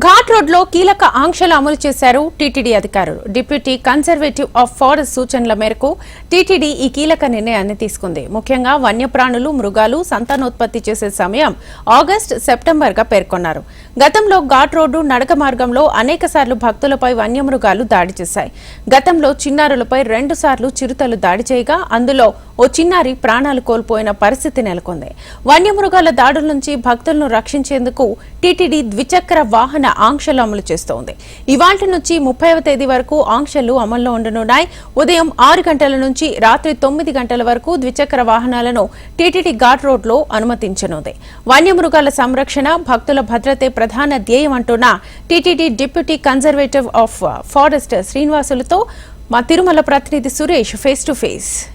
ఘాట్ రోడ్లో కీలక ఆంక్షలు అమలు చేశారు టీటీడీ అధికారులు. డిప్యూటీ కన్జర్వేటివ్ ఆఫ్ ఫారెస్ట్ సూచనల మేరకు టీటీడీ ఈ కీలక నిర్ణయాన్ని తీసుకుంది. ముఖ్యంగా వన్యప్రాణులు మృగాలు సంతానోత్పత్తి చేసే సమయం ఆగస్ట్ సెప్టెంబర్గా పేర్కొన్నారు. గతంలో ఘాట్ రోడ్డు నడక మార్గంలో అనేక సార్లు భక్తులపై వన్యమృగాలు దాడి చేశాయి. గతంలో చిన్నారులపై రెండుసార్లు చిరుతలు దాడి చేయగా అందులో ఓ చిన్నారి ప్రాణాలు కోల్పోయిన పరిస్థితి నెలకొంది. వన్యమృగాల దాడుల నుంచి భక్తులను రక్షించేందుకు టీటీడీ ద్విచక్ర వాహన ఆంక్షలు అమలు చేస్తోంది. ఇవాళ నుంచి ముప్పైవ తేదీ వరకు ఆంక్షలు అమల్లో ఉండనున్నాయి. ఉదయం ఆరు గంటల నుంచి రాత్రి తొమ్మిది గంటల వరకు ద్విచక్ర వాహనాలను టీటీడీ ఘాట్ రోడ్లో అనుమతించనుంది. వన్యమృగాల సంరక్షణ భక్తుల భద్రతే ప్రధాన ధ్యేయం అంటున్న TTD deputy conservative of forest శ్రీనివాసులతో మా తిరుమల ప్రతినిధి Suresh face to face.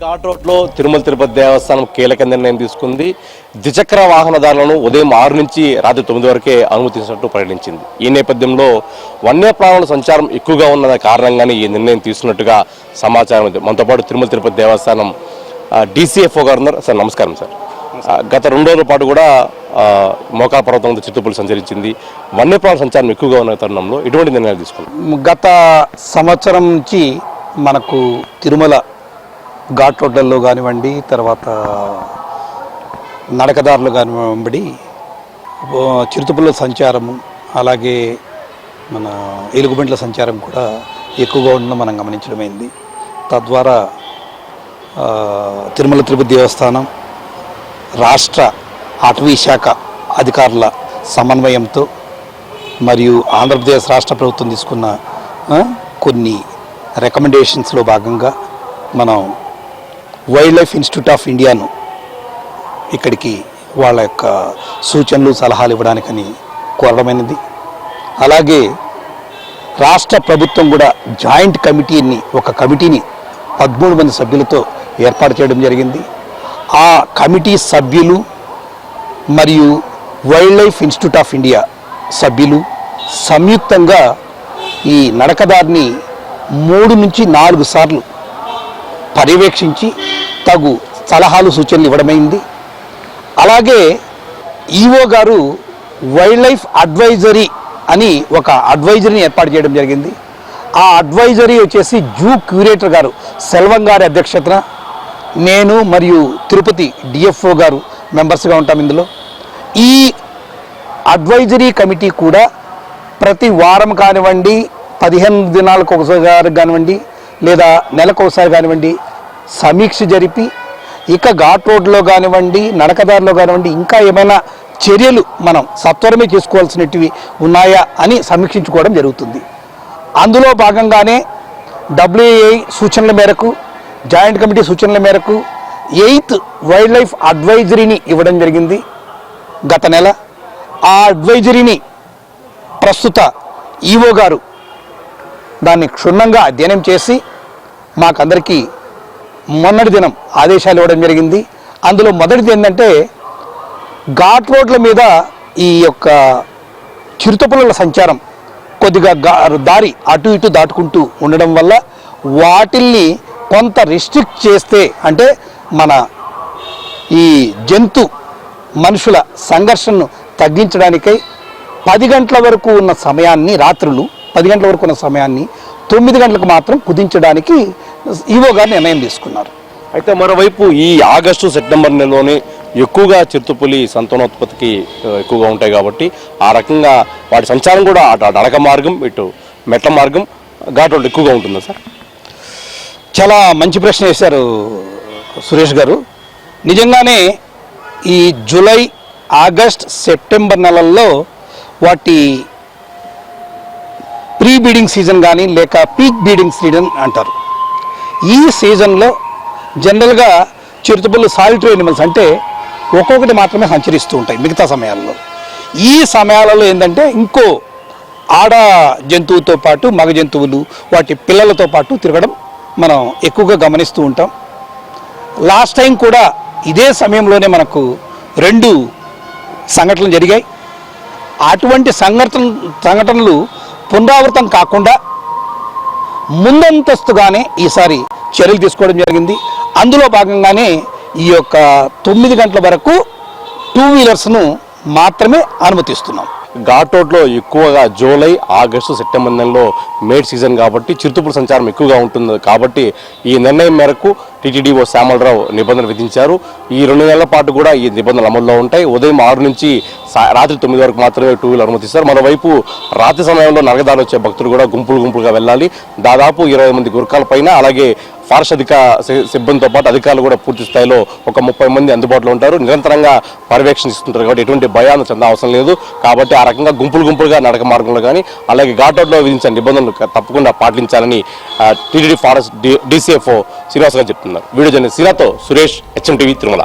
Ghat రోడ్లో తిరుమల తిరుపతి దేవస్థానం కీలక నిర్ణయం తీసుకుంది. ద్విచక్ర వాహనదారులను ఉదయం ఆరు నుంచి రాత్రి తొమ్మిది వరకే అనుమతించినట్టు ప్రకటించింది. ఈ నేపథ్యంలో వన్యప్రాణుల సంచారం ఎక్కువగా ఉన్న కారణంగానే ఈ నిర్ణయం తీసుకున్నట్టుగా సమాచారం ఉంది. మనతో పాటు తిరుమల తిరుపతి దేవస్థానం డీసీఎఫ్ఓ గారు ఉన్నారు సార్. నమస్కారం. సార్ గత రెండు రోజుల పాటు కూడా ఆ, మోకాల పర్వతం చిత్తుపులు సంచరించింది. వన్యప్రాణుల సంచారం ఎక్కువగా ఉన్న తరుణంలో ఇటువంటి నిర్ణయాలు తీసుకున్నారు. గత సంవత్సరం నుంచి మనకు తిరుమల ఘాట్ రోడ్లలో కానివ్వండి తర్వాత నడకదారులు కానివ్వండి ఓ చిరుతపుల్ల సంచారము అలాగే మన ఎలుగుబంట్ల సంచారం కూడా ఎక్కువగా ఉండడం మనం గమనించడమైంది తద్వారా తిరుమల తిరుపతి దేవస్థానం రాష్ట్ర అటవీ శాఖ అధికారుల సమన్వయంతో మరియు ఆంధ్రప్రదేశ్ రాష్ట్ర ప్రభుత్వం తీసుకున్న కొన్ని రికమెండేషన్స్లో భాగంగా మనం వైల్డ్ లైఫ్ ఇన్స్టిట్యూట్ ఆఫ్ ఇండియాను ఇక్కడికి వాళ్ళ యొక్క సూచనలు సలహాలు ఇవ్వడానికని కోరడమైనది. అలాగే రాష్ట్ర ప్రభుత్వం కూడా జాయింట్ కమిటీని ఒక కమిటీని పదమూడు మంది సభ్యులతో ఏర్పాటు చేయడం జరిగింది. ఆ కమిటీ సభ్యులు మరియు wildlife institute of India సభ్యులు సంయుక్తంగా ఈ నడకదారిని మూడు నుంచి నాలుగు సార్లు పర్యవేక్షించి తగు సలహాలు సూచనలు ఇవ్వడమైంది. అలాగే ఈఓ గారు వైల్డ్ లైఫ్ అడ్వైజరీ అని ఒక అడ్వైజరీని ఏర్పాటు చేయడం జరిగింది. ఆ అడ్వైజరీ వచ్చేసి జూ క్యూరేటర్ గారు సెల్వం గారి అధ్యక్షతన నేను మరియు తిరుపతి డిఎఫ్ఓ గారు మెంబర్స్గా ఉంటాం ఇందులో. ఈ అడ్వైజరీ కమిటీ కూడా ప్రతి వారం కానివ్వండి పదిహేను దినాలకు ఒకసారి కానివ్వండి లేదా నెలకోసారి కానివ్వండి సమీక్ష జరిపి ఇక ఘాట్ రోడ్లో కానివ్వండి నడకదారిలో కానివ్వండి ఇంకా ఏమైనా చర్యలు మనం సత్వరమే చేసుకోవాల్సినటివి ఉన్నాయా అని సమీక్షించుకోవడం జరుగుతుంది. అందులో భాగంగానే డబ్ల్యూఏఐ సూచనల మేరకు జాయింట్ కమిటీ సూచనల మేరకు ఎయిత్ వైల్డ్ లైఫ్ అడ్వైజరీని ఇవ్వడం జరిగింది. గత నెల ఆ అడ్వైజరీని ప్రస్తుత ఈఓ గారు దాన్ని క్షుణ్ణంగా అధ్యయనం చేసి మాకందరికీ మొన్నటి దినం ఆదేశాలు ఇవ్వడం జరిగింది. అందులో మొదటిది ఏంటంటే ఘాట్ రోడ్ల మీద ఈ యొక్క చిరుతపుల్లల సంచారం కొద్దిగా దారి అటు ఇటు దాటుకుంటూ ఉండడం వల్ల వాటిల్ని కొంత రిస్ట్రిక్ట్ చేస్తే అంటే మన ఈ జంతు మనుషుల సంఘర్షణను తగ్గించడానికై పది గంటల వరకు ఉన్న సమయాన్ని రాత్రులు పది గంటల వరకు ఉన్న సమయాన్ని తొమ్మిది గంటలకు మాత్రం కుదించడానికి ఈవో గారు నిర్ణయం తీసుకున్నారు. అయితే మరోవైపు ఈ ఆగస్టు సెప్టెంబర్ నెలలోనే ఎక్కువగా చిరుతపులి సంతానోత్పత్తికి ఎక్కువగా ఉంటాయి కాబట్టి ఆ రకంగా వాటి సంచారం కూడా అటు అటు అడక మార్గం ఇటు మెట్ల మార్గం ఘాట్ ఎక్కువగా ఉంటుందా సార్? చాలా మంచి ప్రశ్న వేశారు సురేష్ గారు. నిజంగానే ఈ జూలై ఆగస్ట్ సెప్టెంబర్ నెలల్లో వాటి ప్రీ బీడింగ్ సీజన్ కానీ లేక పీక్ బీడింగ్ సీజన్ అంటారు. ఈ సీజన్లో జనరల్గా చిరుతపుల్లు సాలిటరీ ఎనిమల్స్ అంటే ఒక్కొక్కటి మాత్రమే సంచరిస్తూ ఉంటాయి మిగతా సమయాల్లో. ఈ సమయాలలో ఏంటంటే ఇంకో ఆడ జంతువుతో పాటు మగ జంతువులు వాటి పిల్లలతో పాటు తిరగడం మనం ఎక్కువగా గమనిస్తూ ఉంటాం. లాస్ట్ టైం కూడా ఇదే సమయంలోనే మనకు రెండు సంఘటనలు జరిగాయి. అటువంటి సంఘటన సంఘటనలు పునరావృతం కాకుండా ముందంతస్తుగానే ఈసారి చర్యలు తీసుకోవడం జరిగింది. అందులో భాగంగానే ఈ యొక్క తొమ్మిది గంటల వరకు టూ వీలర్స్ను మాత్రమే అనుమతిస్తున్నాం. ఘాట్ రోడ్లో ఎక్కువగా జూలై ఆగస్టు సెప్టెంబర్ నెలలో మేడ్ సీజన్ కాబట్టి చిరుతుపుల సంచారం ఎక్కువగా ఉంటుంది కాబట్టి ఈ నిర్ణయం మేరకు టీటీడీఓ శ్యామలరావు నిబంధనలు విధించారు. ఈ రెండు నెలల పాటు కూడా ఈ నిబంధనలు అమల్లో ఉంటాయి. ఉదయం ఆరు నుంచి రాత్రి తొమ్మిది వరకు మాత్రమే టూ వీలర్ అనుమతిస్తారు మరోవైపు రాత్రి సమయంలో నగదాలు వచ్చే భక్తులు కూడా గుంపులు గుంపులుగా వెళ్ళాలి. దాదాపు ఇరవై మంది గురకాల పైన అలాగే ఫారెస్ట్ సిబ్బందితో పాటు అధికారులు కూడా పూర్తి స్థాయిలో ఒక ముప్పై మంది అందుబాటులో ఉంటారు. నిరంతరంగా పర్యవేక్షణిస్తుంటారు కాబట్టి ఎటువంటి భయాన్ని చెందా అవసరం లేదు. కాబట్టి ఆ రకంగా గుంపులు గుంపులుగా నడక మార్గంలో కానీ అలాగే ఘాట్ విధించిన నిబంధనలు తప్పకుండా పాటించాలని టీటీడీ ఫారెస్ట్ డిసిఎఫ్ఓ శ్రీనివాస్ గారు చెప్తున్నారు. వీడియో జరిగిన సిరాతో సురేష్ హెచ్ఎం టీవీ తిరుమల.